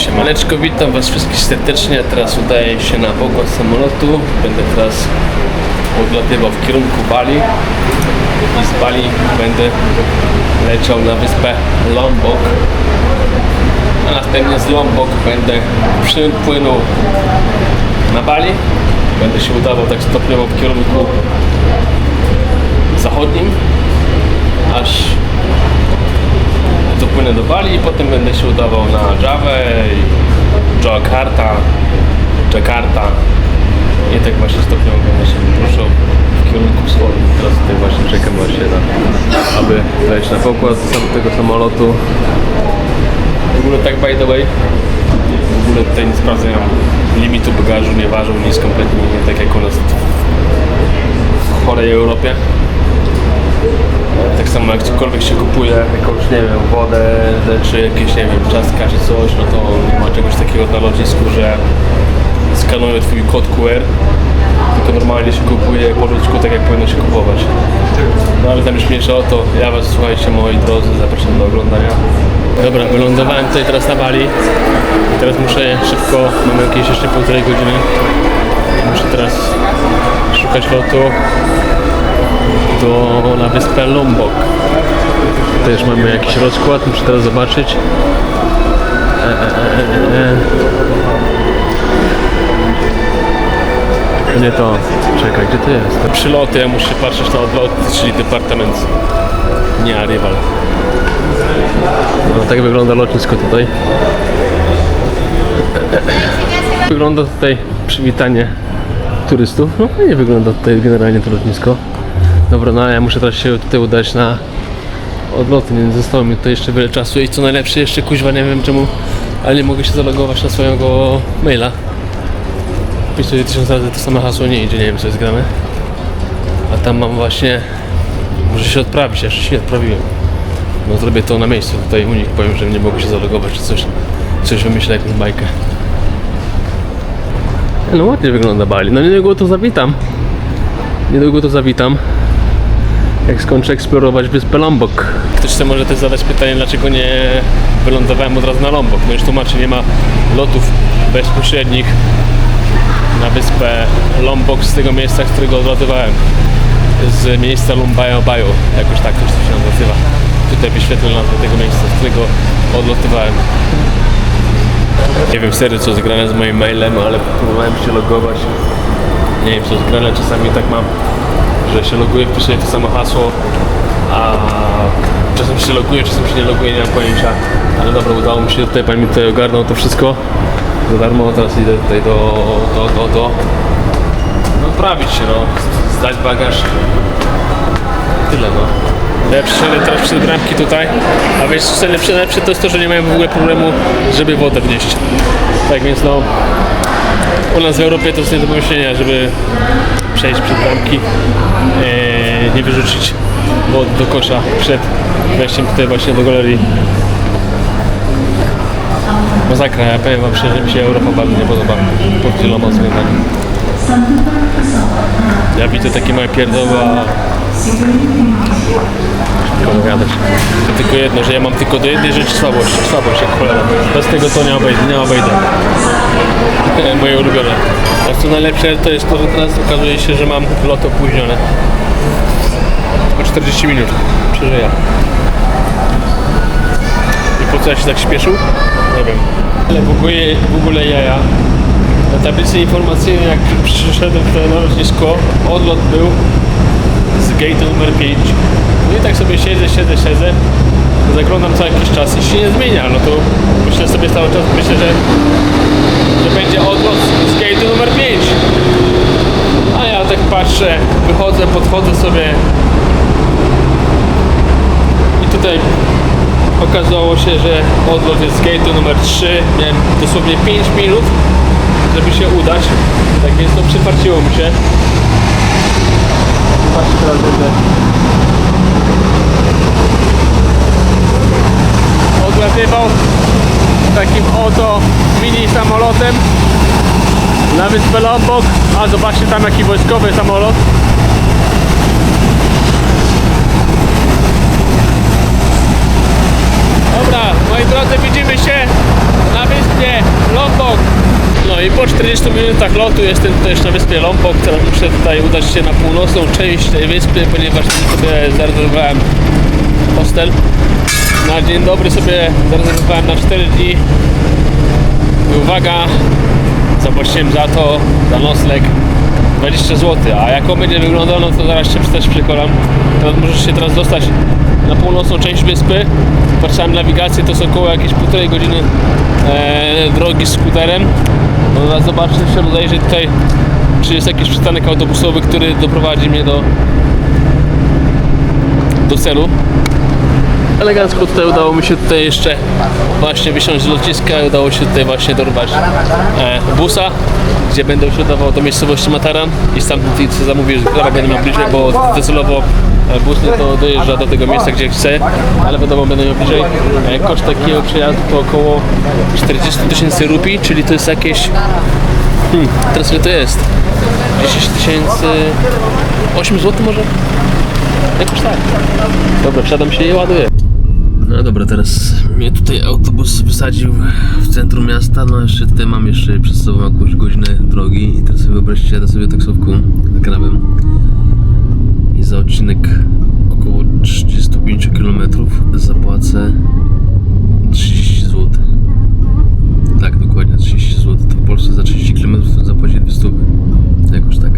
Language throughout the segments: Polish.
Siemaneczko, witam was wszystkich serdecznie. Teraz udaję się na pokład samolotu. Będę teraz odlatywał w kierunku Bali. I z Bali będę leciał na wyspę Lombok. A następnie z Lombok będę przypłynął na Bali. Będę się udawał tak stopniowo w kierunku zachodnim, aż dopłynę do Bali i potem będę się udawał na Javę i Jakarta, Jakarta i tak właśnie stopniowo będę się poruszał w kierunku wschodnim. Teraz tutaj właśnie czekam właśnie na, aby wejść na pokład tego samolotu. W ogóle tak by the way, w ogóle tutaj nie sprawdzają limitu bagażu, nie ważą nic kompletnie, nie tak jak u nas w chorej Europie. Jak cokolwiek się kupuje, jakąś, nie wiem, wodę, czy jakieś, nie wiem, ciastka czy coś, no to nie ma czegoś takiego na lotnisku, że skanują twój kod QR, tylko normalnie się kupuje po ludzku, tak jak powinno się kupować. No ale tam już mniejsza o to, ja was, słuchajcie, moi drodzy, zapraszam do oglądania. Dobra, wylądowałem tutaj teraz na Bali. Teraz muszę szybko, mamy jakieś jeszcze półtorej godziny. Muszę teraz szukać lotu do, na wyspę Lombok. Też mamy jakiś rozkład, muszę teraz zobaczyć. E, e, e, e. To nie to. Czekaj, gdzie to jest? Przyloty, ja muszę patrzeć na odlot, czyli departament, nie arrival. No tak wygląda lotnisko tutaj. Wygląda tutaj przywitanie turystów. No fajnie wygląda tutaj generalnie to lotnisko. Dobra, no a ja muszę teraz się tutaj udać na odloty, nie zostało mi tutaj jeszcze wiele czasu i co najlepsze jeszcze kuźwa nie wiem czemu, ale nie mogę się zalogować na swojego maila. Wpisuję tysiąc razy to samo hasło, nie idzie, nie wiem co jest grane. A tam mam właśnie, muszę się odprawić, jeszcze się nie odprawiłem. No zrobię to na miejscu, tutaj u nich powiem, że nie mogę się zalogować czy coś, coś wymyślę jakąś bajkę. No ładnie wygląda Bali, no niedługo to zawitam. Niedługo to zawitam. Jak skończę eksplorować wyspę Lombok. Ktoś sobie może też zadać pytanie, dlaczego nie wylądowałem od razu na Lombok. No już tłumaczę, nie ma lotów bezpośrednich na wyspę Lombok z tego miejsca, z którego odlatywałem. Z miejsca Lumbayo Bayo, jakoś tak to się nazywa. Tutaj wyświetlę nazwę tego miejsca, z którego odlatywałem. Nie wiem serio co jest grane z moim mailem, ale próbowałem się logować. Nie wiem co jest grane, czasami tak mam, że się loguję, wpisuję to samo hasło, a czasem się loguję, czasem się nie loguję, nie mam pojęcia. Ale dobra, udało mi się tutaj, pan mi tutaj ogarnął to wszystko za darmo, teraz idę tutaj do, do, do, do no prawić się, no, zdać bagaż. Tyle, no. Ja przyszedłem teraz przed bramki tutaj, a wiesz, co najlepsze, najlepsze to jest to, że nie mają w ogóle problemu, żeby wodę wnieść. Tak więc no, u nas w Europie to jest nie do pomyślenia, żeby przejść przed bramki, e, nie wyrzucić wody do kosza przed wejściem tutaj właśnie do galerii. Masakra, ja powiem wam szczerze, mi się Europa bardzo nie podoba pod wieloma względami. Ja widzę takie małe pierdoły, To tylko jedno, że ja mam tylko do jednej rzeczy słabość, słabość jak cholera. Bez tego to nie obejdę, nie obejdę. Moje ulubione. A co najlepsze to jest to, że teraz okazuje się, że mam lot opóźniony. O 40 minut. Przeżyję. I po co ja się tak śpieszył? Nie wiem. Ale w ogóle, w ogóle jaja. Na tablicy informacyjnej jak przyszedłem tutaj na lotnisko, odlot był z gate numer 5. No i tak sobie siedzę, siedzę, siedzę. Zaglądam co jakiś czas i się nie zmienia. No to myślę sobie cały czas, myślę, że, że będzie odlot z gate numer 5. A ja tak patrzę, wychodzę, podchodzę sobie i tutaj okazało się, że odlot jest z gate'u numer 3. Miałem dosłownie 5 minut, żeby się udać. Tak więc to przyfarciło mi się. Patrzcie teraz będę odlatywał takim oto mini samolotem na wyspę Lombok. A zobaczcie tam jaki wojskowy samolot. Dobra, moi drodzy, widzimy się na wyspie No i po 40 minutach lotu jestem już na wyspie Lombok. Teraz muszę tutaj udać się na północną część tej wyspy, ponieważ sobie zarezerwowałem hostel. Na dzień dobry sobie zarezerwowałem na 4 dni. I uwaga, zapłaciłem za to, za nocleg 20 zł, a jak on będzie wyglądał, no to zaraz się też przekonam. Teraz możesz się teraz dostać na północną część wyspy. Patrzyłem nawigację, to są około jakieś półtorej godziny e, drogi skuterem. No teraz zobaczę się rozejrzeć tutaj, czy jest jakiś przystanek autobusowy, który doprowadzi mnie do, do celu. Elegancko tutaj udało mi się tutaj jeszcze właśnie wysiąść z lotniska i udało się tutaj właśnie dorwać e, busa, gdzie będę udawał do miejscowości Mataran i stamtąd że będę miał bliżej, bo docelowo e, bus nie to dojeżdża do tego miejsca, gdzie chcę, ale wiadomo będę miał bliżej. E, koszt takiego przejazdu to około 40 tysięcy rupii, czyli to jest jakieś Hmm, teraz ile to jest? 10 tysięcy... 8 zł może? Jakoś tak. Dobra, wsiadam się i ładuję. No dobra, teraz mnie tutaj autobus wysadził w centrum miasta. No jeszcze tutaj mam jeszcze przed sobą jakąś godzinę drogi. I teraz sobie wyobraźcie, jadę sobie taksówką z grabem. I za odcinek około 35 km zapłacę 30 zł. Tak, dokładnie 30 zł. To w Polsce za 30 km zapłaci 200. Jakoś tak.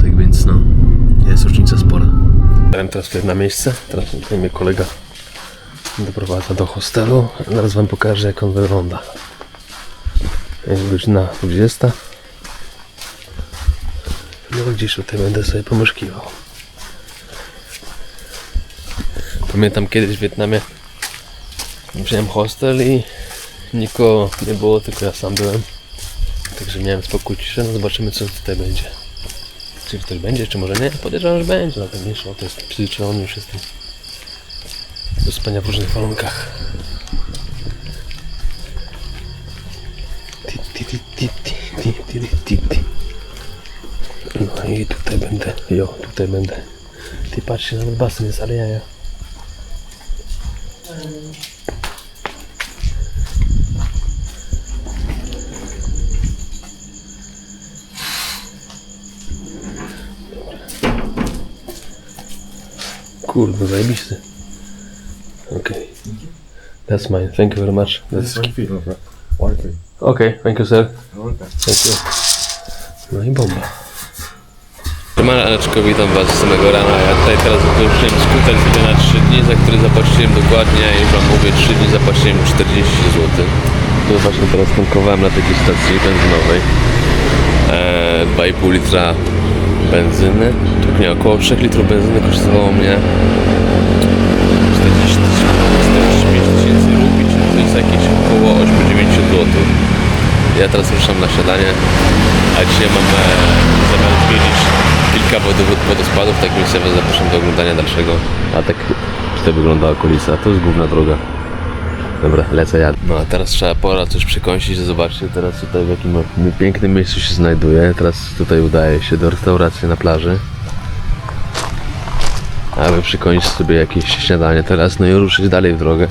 Tak więc no, jest różnica spora. Teraz tutaj na miejsce. Teraz tutaj mnie kolega doprowadza do hostelu. Zaraz wam pokażę jak on wygląda. Jest godzina 20. No gdzieś tutaj będę sobie pomieszkiwał. Pamiętam kiedyś w Wietnamie wziąłem hostel i nikogo nie było, tylko ja sam byłem. Także miałem spokój ciszę, no zobaczymy co tutaj będzie. Czy ktoś będzie, czy może nie? Podejrzewam, że będzie, no pewniejsze, o to jest przyzwyczajony już jestem do spania w różnych warunkach. No i tutaj będę, jo, tutaj będę. Ty patrzcie, nawet basen jest, ale. Kurde, zajebisty. That's mine. Thank you very much. That's... Okay, thank you sir. Thank you. No i bomba. Siemaneczko, witam was z samego rana. Ja tutaj teraz wykończyłem skuter sobie na 3 dni, za który zapłaciłem dokładnie, już wam mówię, 3 dni zapłaciłem 40 zł. Tu właśnie teraz tankowałem na takiej stacji benzynowej. Eee, 2,5 litra benzyny. Tak nie, około 3 litrów benzyny kosztowało mnie 8-9 zł. Ja teraz ruszam na śniadanie, a dzisiaj mam e, zamiar odwiedzić kilka wodospadów, tak więc was zapraszam do oglądania dalszego. A tak tutaj wygląda okolica, to jest główna droga. Dobra, lecę ja. No a teraz trzeba pora coś przekąsić, zobaczcie teraz tutaj w jakim pięknym miejscu się znajduję. Teraz tutaj udaję się do restauracji na plaży. Aby przykończyć sobie jakieś śniadanie teraz, no i ruszyć dalej w drogę.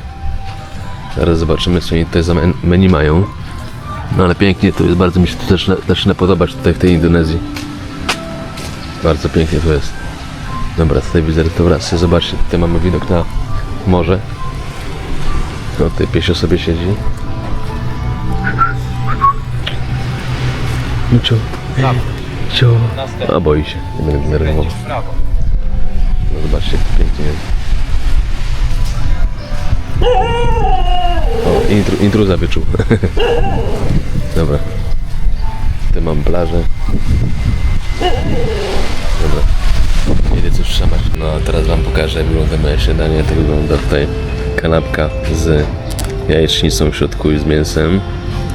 Zaraz zobaczymy co oni tutaj za men- menu mają. No ale pięknie to jest, bardzo mi się to też zaczyna podobać tutaj w tej Indonezji. Bardzo pięknie to jest. Dobra, tutaj widzę restaurację, zobaczcie, tutaj mamy widok na morze. No tutaj piesio sobie siedzi. No cio. Cio. A boi się, nie będę denerwował. No zobaczcie, pięknie jest. O, intru, intruza wyczuł. Dobra. Tutaj mam plażę. Dobra. Idę coś szamać. No a teraz wam pokażę jak wygląda moje śniadanie. To wygląda tutaj kanapka z jajecznicą w środku i z mięsem.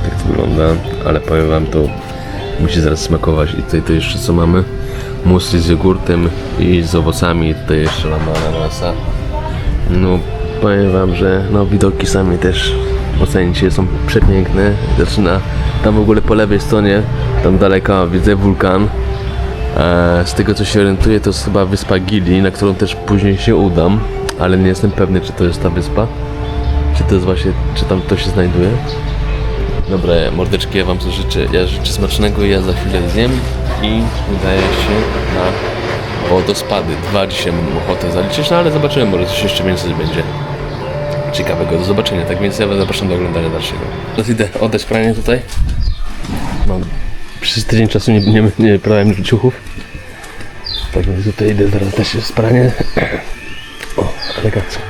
Tak to wygląda, ale powiem wam to musi zaraz smakować. I tutaj to jeszcze co mamy? Musli z jogurtem i z owocami. Tutaj jeszcze lama ananasa. No powiem wam, że no widoki sami też ocenicie, są przepiękne. Zaczyna tam w ogóle po lewej stronie, tam daleko widzę wulkan. E, z tego co się orientuję to jest chyba wyspa Gili, na którą też później się udam, ale nie jestem pewny czy to jest ta wyspa. Czy to jest właśnie, czy tam to się znajduje. Dobra, mordeczki, ja wam to życzę. Ja życzę smacznego ja za chwilę zjem i udaję się na wodospady. Dwa dzisiaj mam ochotę zaliczyć, no ale zobaczymy, może coś jeszcze więcej będzie ciekawego do zobaczenia. Tak więc ja was zapraszam do oglądania dalszego. Teraz idę oddać pranie tutaj. Mam przez tydzień czasu nie, nie, nie prałem ciuchów. Tak więc tutaj idę zaraz też jest pranie. O, elegancko.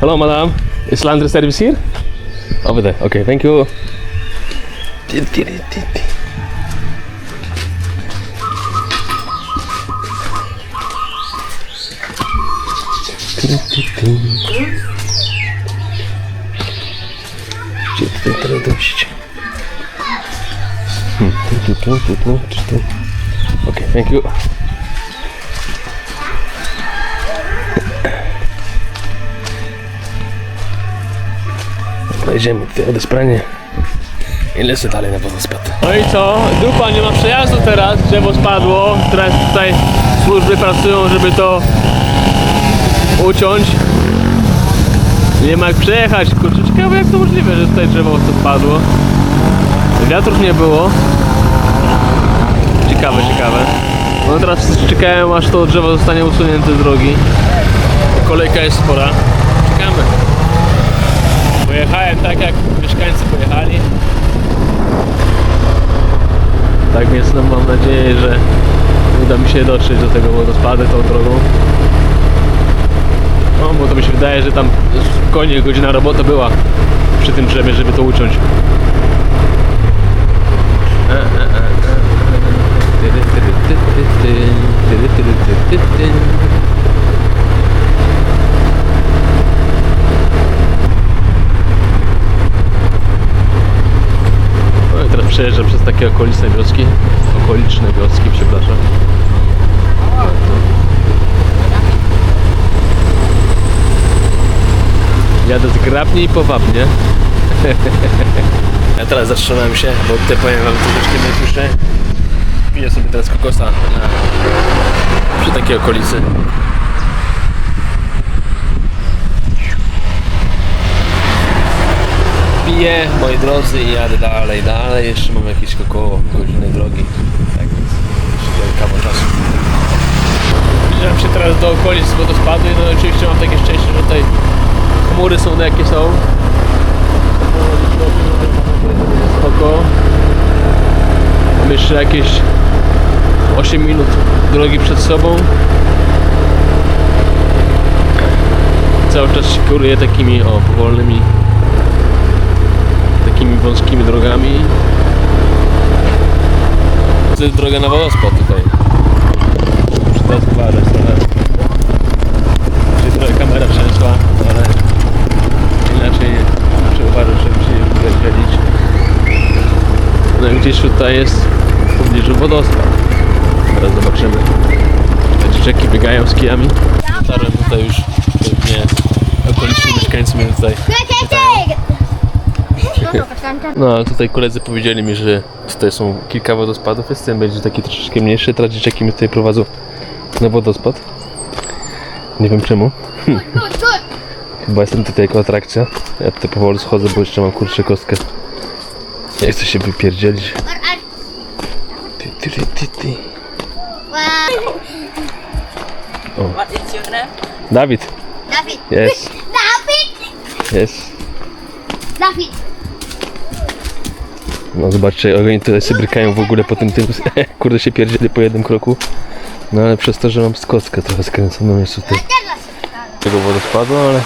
Hello madam, is laundry service here? Over there, okay, thank you. Ti, ti, dojść? Hmm, tu, tu, tu, tu, tu, czy tu? Okay, thank you. Wejdziemy tutaj odeś pranie i lecę dalej na wodospad. No i co? Dupa nie ma przejazdu teraz, drzewo spadło. Teraz tutaj służby pracują, żeby to uciąć. Nie ma jak przejechać, kurczę, ciekawe jak to możliwe, że tutaj drzewo spadło. Wiatrów nie było. Ciekawe, ciekawe. No teraz czekałem aż to drzewo zostanie usunięte z drogi. Kolejka jest spora. Czekamy. Pojechałem tak jak mieszkańcy pojechali. Tak więc no, mam nadzieję, że uda mi się dotrzeć do tego wodospadu tą drogą. No bo to mi się wydaje, że tam spokojnie godzina robota była przy tym drzewie, żeby to uciąć. No i teraz przejeżdżam przez takie okoliczne wioski. Okoliczne wioski, przepraszam. Jadę zgrabnie i powabnie. Ja teraz zatrzymałem się, bo tutaj powiem wam troszeczkę najpiszę. Piję sobie teraz kokosa na, przy takiej okolicy. Piję, moi drodzy, i jadę dalej, dalej. Jeszcze mam jakieś około godziny drogi. Tak więc jeszcze kawał czasu. Zbliżam się teraz do okolic wodospadu i no oczywiście mam takie szczęście, że tutaj chmury są jakie są. Spoko. Mam jeszcze jakieś 8 minut drogi przed sobą. Cały czas się kieruję takimi o powolnymi takimi wąskimi drogami. To jest droga na wodospad tutaj. Muszę teraz uważać trochę. Się trochę kamera trzęsła, ale inaczej nie. Muszę uważać, żeby się nie wypierdzielić. I gdzieś tutaj jest w pobliżu wodospad. Teraz zobaczymy. Te dzieciaki biegają z kijami. Dotarłem tutaj już pewnie okoliczni mieszkańcy mnie tutaj no, ale tutaj koledzy powiedzieli mi, że tutaj są kilka wodospadów, jest ten będzie taki troszeczkę mniejszy, teraz dzieciaki mnie tutaj prowadzą na wodospad. Nie wiem czemu. Chyba jestem tutaj jako atrakcja. Ja tutaj powoli schodzę, bo jeszcze mam kurczę kostkę. Nie chcę się wypierdzielić. Ty, ty, ty, ty, ty. What is your name? Dawid, Dawid! jest, Dawid! jest. Dawid! No zobaczcie, oni tutaj sobie brykają w ogóle po tym tym, kurde się pierdzieli po jednym kroku. No ale przez to, że mam skockę trochę skręconą jest tutaj tego wodospadu, ale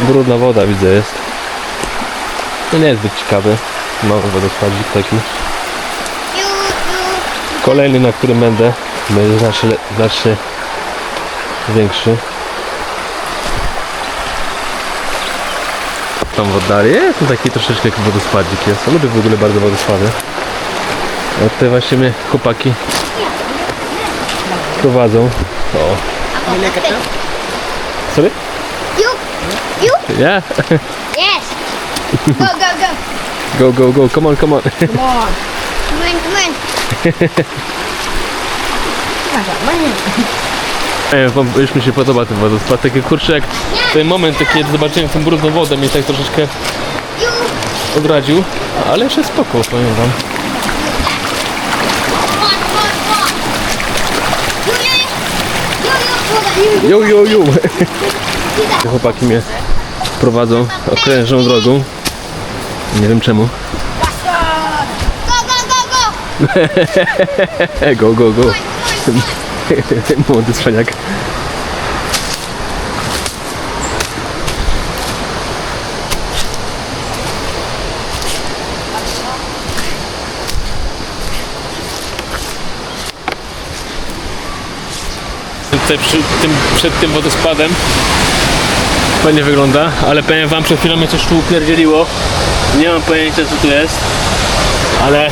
brudna woda widzę jest. To nie jest zbyt ciekawy. Mały wodospadzik taki. Kolejny, na którym będę, będzie znacznie, znacznie większy. Tam w oddali jest taki troszeczkę jak wodospadzik jest. Lubię w ogóle bardzo wodospady. A tutaj właśnie mnie chłopaki prowadzą. O, sorry? You! You? Yeah. Yes! Go, go, Go, go! go, go, come on, come on. Come on, come on! Nie, wam- już mi się podoba ten wodospad. Taki kurczę jak ten moment, taki jak zobaczyłem tą brudną wodę mnie tak troszeczkę odradził, ale jeszcze spoko, powiem wam. Come on, come on, come on. Jo, jo, jo. Chłopaki mnie prowadzą okrężną drogą. Nie wiem czemu. Go, go, go. Młody cwaniak. Tutaj przy tym, przed tym wodospadem fajnie wygląda, ale powiem wam, przed chwilą mnie coś tu upierdzieliło. Nie mam pojęcia co tu jest, ale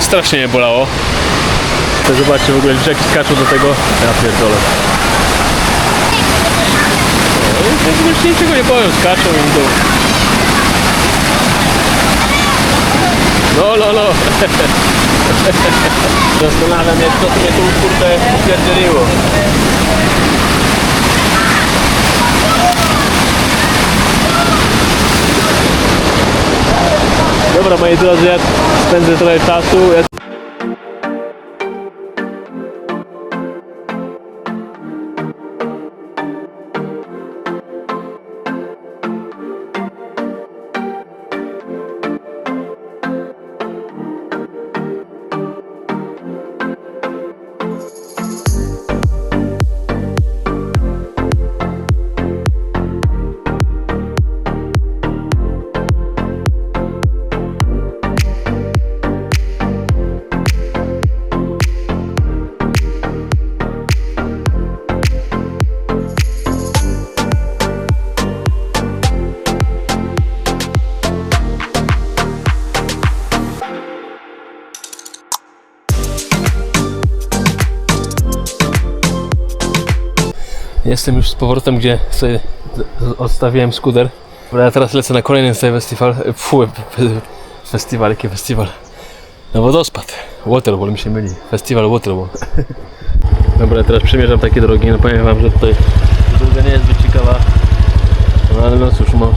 strasznie mnie bolało. To zobaczcie w ogóle dzieciaki skaczą do tego. Ja pierdolę. No, się niczego nie boją, skaczą i idą. No, no, no. Zastanawiam się, co mnie tu kurde upierdzieliło. Dobra, moi drodzy, ja spędzę trochę czasu. Jestem już z powrotem, gdzie sobie odstawiłem skuter. Ja teraz lecę na kolejny festiwal. e, Fu, festiwal, jaki festiwal? No wodospad. Waterwall mi się myli. Festiwal Waterwall. Dobra, teraz przemierzam takie drogi. No powiem wam, że tutaj droga nie jest zbyt ciekawa. No ale no cóż, no.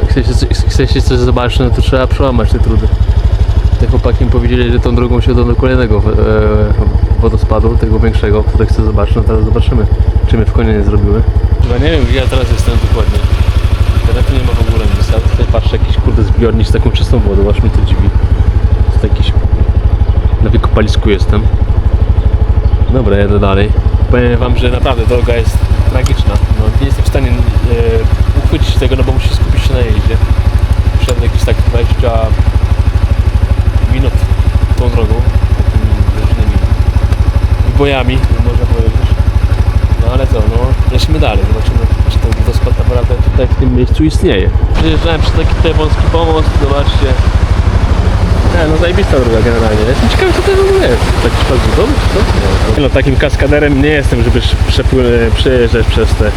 Jak chcecie coś zobaczyć, no to trzeba przełamać te trudy. Te chłopaki mi powiedzieli, że tą drogą się do kolejnego e, wodospadu, tego większego, który chcę zobaczyć, no teraz zobaczymy, czy my w końcu nie zrobiły. Chyba nie wiem, ja teraz jestem dokładnie. Teraz nie ma w ogóle nic, tutaj patrzę jakiś kurde zbiornik z taką czystą wodą, aż mnie to dziwi. To jakiś... Na wykopalisku jestem. Dobra, jadę dalej. Powiem wam, że naprawdę droga jest tragiczna. No, nie jestem w stanie e, uchwycić tego, no bo muszę skupić się na jeździe. Przed jakieś tak 20 minut tą drogą, takimi różnymi bojami, można powiedzieć. No ale co, no lecimy dalej, zobaczymy, czy ten wodospad naprawdę tutaj w tym miejscu istnieje. Przejeżdżałem przez taki tutaj wąski pomost, zobaczcie. Nie, no zajebista droga generalnie. Jestem ciekawy co to w ogóle jest. Budowy czy co? Nie. No takim kaskaderem nie jestem, żeby przepły- przejeżdżać przez te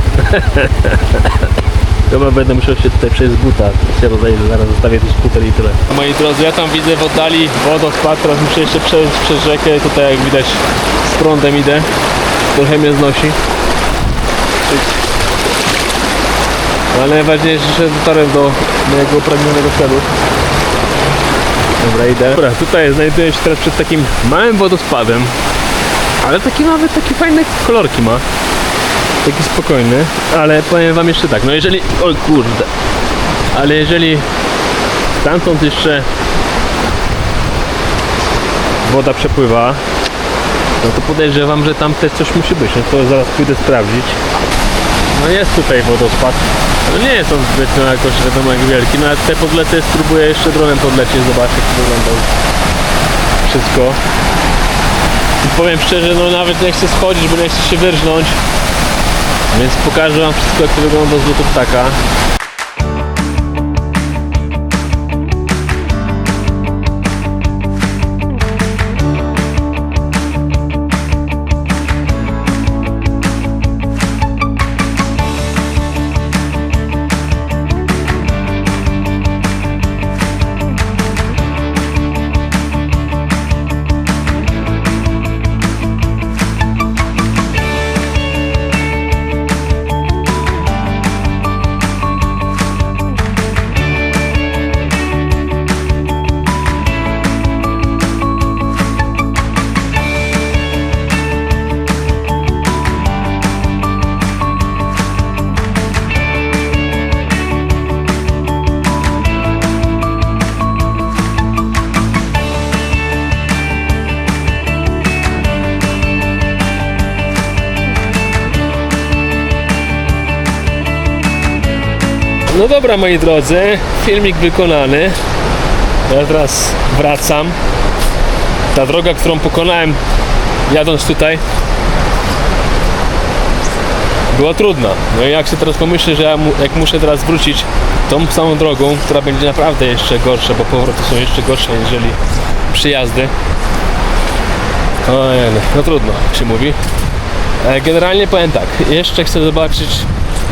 Chyba będę musiał się tutaj przejść z buta. Ja rozejdę, zaraz zostawię tu skuter i tyle. Moi drodzy, ja tam widzę w oddali wodospad, teraz muszę jeszcze przejść przez rzekę. Tutaj jak widać z prądem idę. Trochę mnie znosi. No, ale najważniejsze, że dotarłem do mojego upragnionego celu. Dobra, idę. Dobra, tutaj znajduję się teraz przed takim małym wodospadem. Ale taki nawet takie fajne kolorki ma taki spokojny, ale powiem wam jeszcze tak, no jeżeli, o kurde, ale jeżeli stamtąd jeszcze woda przepływa, no to podejrzewam, że tam też coś musi być, no to zaraz pójdę sprawdzić. No jest tutaj wodospad, no nie jest on zbytnio jakoś wiadomo jak wielki, no ale te podlety spróbuję jeszcze dronem podlecieć, zobaczyć jak wygląda wszystko. I powiem szczerze, no nawet nie chcę schodzić, bo nie chcę się wyrżnąć. Więc pokażę wam wszystko jak to wygląda z lotu ptaka. No dobra moi drodzy, filmik wykonany. Ja teraz wracam. Ta droga, którą pokonałem jadąc tutaj była trudna. No i jak sobie teraz pomyślę, że ja mu, jak muszę teraz wrócić tą samą drogą, która będzie naprawdę jeszcze gorsza, bo powroty są jeszcze gorsze niżeli przyjazdy. Ojej, no trudno, jak się mówi. E, Generalnie powiem tak, jeszcze chcę zobaczyć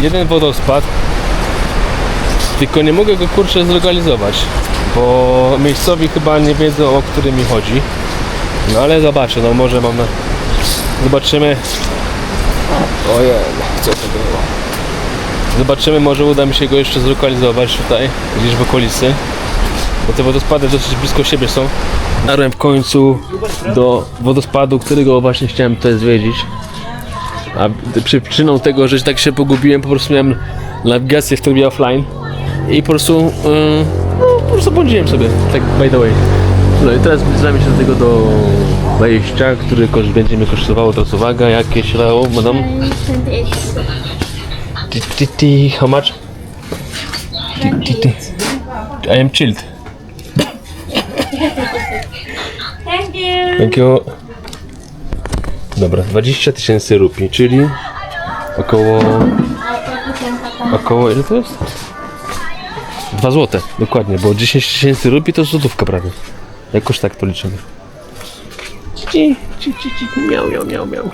jeden wodospad, tylko nie mogę go kurczę zlokalizować, bo miejscowi chyba nie wiedzą o który mi chodzi. No ale zobaczę, no może mam. Zobaczymy. Ojej, co to było? Zobaczymy, może uda mi się go jeszcze zlokalizować tutaj, gdzieś w okolicy. Bo te wodospady dosyć blisko siebie są. Dotarłem w końcu do wodospadu, którego właśnie chciałem tutaj zwiedzić. A przyczyną tego, że tak się pogubiłem, po prostu miałem nawigację w trybie offline i po prostu, yy, no, po prostu błądziłem sobie, tak by the way. No i teraz zbliżamy się do tego do wejścia, który koszt będzie mnie kosztowało, teraz uwaga, jakieś leo, madam? 28. Ti, ti, ti, how much? Ti, ti, ti. I am chilled. Thank you. Thank you. Dobra, 20 tysięcy rupii, czyli około... Około, ile to jest? 2 złote, dokładnie, bo 10 tysięcy rupii to złotówka prawie. Jakoś tak to liczymy. Ci, ci, ci, ci, miał, miał, miał, miał.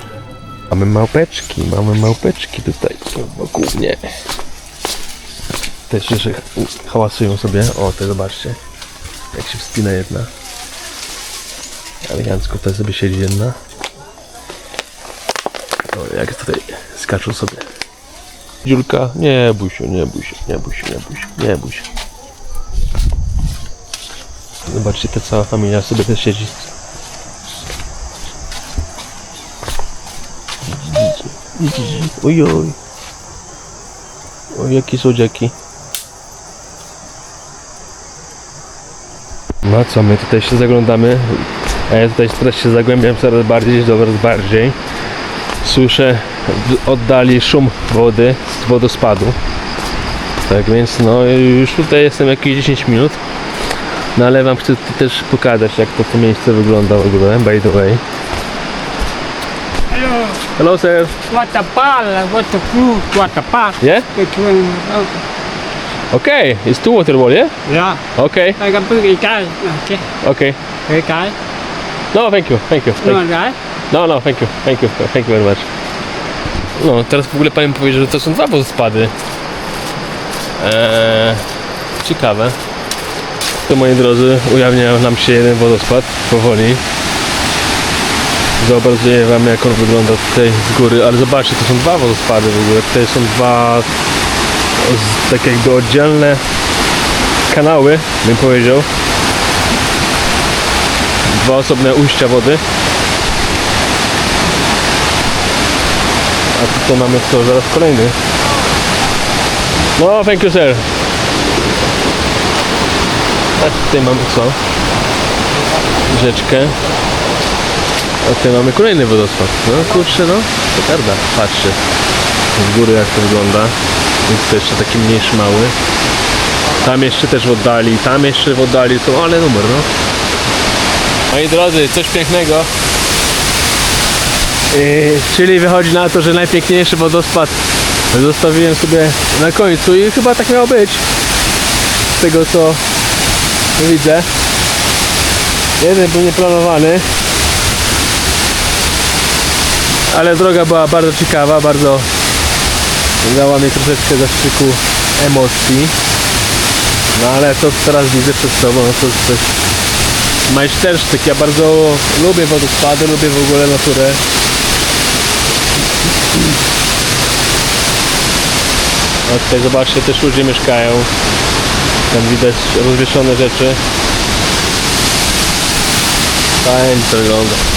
Mamy małpeczki, mamy małpeczki tutaj wokół mnie. Też jeszcze hałasują sobie. O, te zobaczcie. Jak się wspina jedna. Elegancko tutaj sobie siedzi jedna. O, jak tutaj skaczą sobie. Dziulka, nie bój się, nie bój się, nie bój się, nie bój się, nie bój się. Zobaczcie, ta cała familia sobie też siedzi. Ojoj. O, jakie słodziaki. No co, my tutaj się zaglądamy. A ja tutaj teraz się zagłębiam coraz bardziej, coraz bardziej. Słyszę oddali szum wody z wodospadu. Tak więc no już tutaj jestem jakieś 10 minut. No ale wam chcę też pokazać jak to, to miejsce wygląda w ogóle, by the way. Hello, Hello sir. what the ball, what the fruit, what the park, Yeah? Okay, it's two water ball, yeah? yeah, Okay, I got big guy, okay, okay. guy, No, thank you, thank you. Thank you. No, no, thank you, thank you, thank you very much. No, teraz w ogóle powiem powiedzieć, że to są dwa wodospady. Eee, ciekawe. To moi drodzy, ujawnia nam się jeden wodospad powoli. Zobrazuję wam jak on wygląda tutaj z góry, ale zobaczcie, to są dwa wodospady w ogóle. Tutaj są dwa tak jakby oddzielne kanały, bym powiedział. Dwa osobne ujścia wody. Tutaj mamy co, zaraz kolejny. No, thank you sir. A tutaj mamy co? Rzeczkę. A tutaj mamy kolejny wodospad. No kurczę, no, petarda. Patrzcie. Z góry jak to wygląda. Więc to jeszcze taki mniejszy, mały. Tam jeszcze też w oddali, tam jeszcze w oddali są, ale numer, no. Moi drodzy, coś pięknego. Yy, czyli wychodzi na to, że najpiękniejszy wodospad zostawiłem sobie na końcu i chyba tak miało być. Z tego co widzę. Jeden był nieplanowany. Ale droga była bardzo ciekawa, bardzo dała mi troszeczkę zastrzyku emocji. No ale to co teraz widzę przed sobą, no to coś majstersztyk. Ja bardzo lubię wodospady, lubię w ogóle naturę. A tutaj zobaczcie, też ludzie mieszkają. Tam widać rozwieszone rzeczy. Fajnie to wygląda.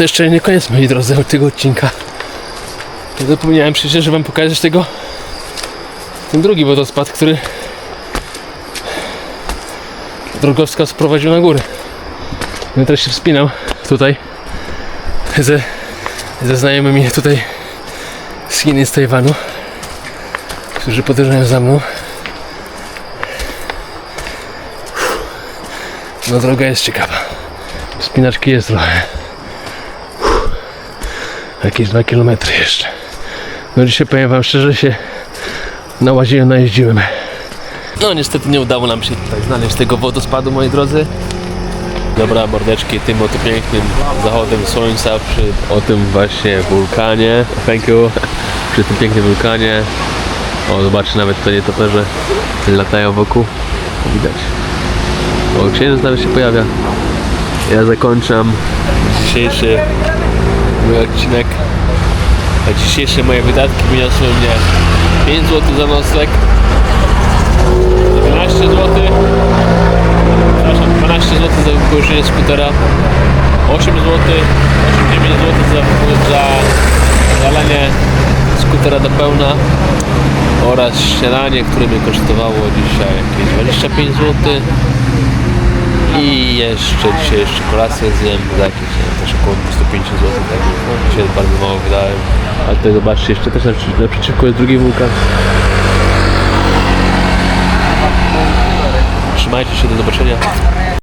To jeszcze nie koniec moi drodzy od tego odcinka. Ja zapomniałem przecież, że wam pokazać tego ten drugi wodospad, który drogowskaz sprowadził na górę. Będę teraz się wspinał tutaj ze, ze znajomymi tutaj z Chin z Tajwanu, którzy podążają za mną. No droga jest ciekawa. Wspinaczki jest trochę. Jakieś 2 km jeszcze. No dzisiaj powiem wam szczerze się nałaziłem, najeździłem. No niestety nie udało nam się tutaj znaleźć tego wodospadu moi drodzy. Dobra mordeczki tym oto pięknym zachodem słońca przy o tym właśnie wulkanie. Thank you. Przy tym pięknym wulkanie. O zobaczcie nawet tutaj nietoperze latają wokół. Widać. O księżyc nawet się pojawia. Ja zakończam dzisiejszy mój odcinek. A dzisiejsze moje wydatki wyniosły mnie 5 zł za nocleg, 12 zł, przepraszam, 12 zł za wypożyczenie skutera, 8 zł, 8 zł za, za zalanie skutera do pełna. Oraz śniadanie, które mnie kosztowało dzisiaj jakieś 25 zł. I jeszcze dzisiaj jeszcze kolację zjem za jakieś nie wiem, też około 205 zł. Tak, no, dzisiaj bardzo mało wydałem. A tutaj zobaczcie, jeszcze też naprzeciw- naprzeciwko jest drugi wulkan. Trzymajcie się, do zobaczenia.